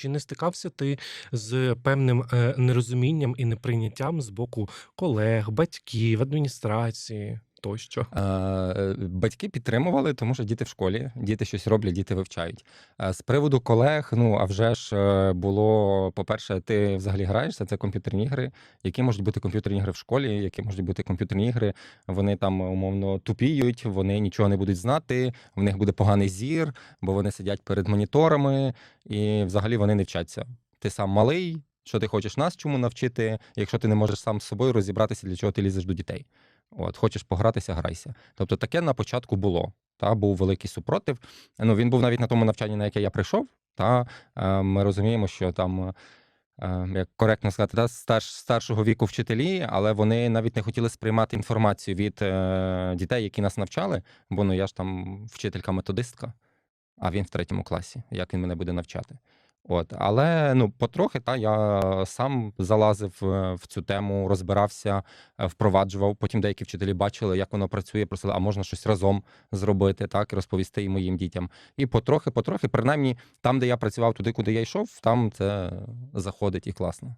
Чи не стикався ти з певним, е, нерозумінням і неприйняттям з боку колег, батьків, адміністрації тощо? Е, Батьки підтримували, тому що діти в школі, діти щось роблять, діти вивчають. Е, З приводу колег, ну а вже ж е, було, по-перше, ти взагалі граєшся, це комп'ютерні ігри. Які можуть бути комп'ютерні ігри в школі, які можуть бути комп'ютерні ігри, вони там умовно тупіють, вони нічого не будуть знати, в них буде поганий зір, бо вони сидять перед моніторами і взагалі вони не вчаться. Ти сам малий, що ти хочеш нас чому навчити, якщо ти не можеш сам з собою розібратися, для чого ти лізеш до дітей. От, хочеш погратися, грайся. Тобто таке на початку було. Та був великий супротив. Ну він був навіть на тому навчанні, на яке я прийшов. Та е, ми розуміємо, що там. е, Як коректно сказати, та, старш, старшого віку вчителі, але вони навіть не хотіли сприймати інформацію від е, дітей, які нас навчали, бо ну я ж там вчителька-методистка, а він в третьому класі. Як він мене буде навчати? От, але ну потрохи та я сам залазив е, в цю тему, розбирався, е, впроваджував. Потім деякі вчителі бачили, як воно працює, просили, а можна щось разом зробити, так і розповісти і моїм дітям. І потрохи, потрохи, принаймні, там, де я працював, туди, куди я йшов, там це заходить і класно.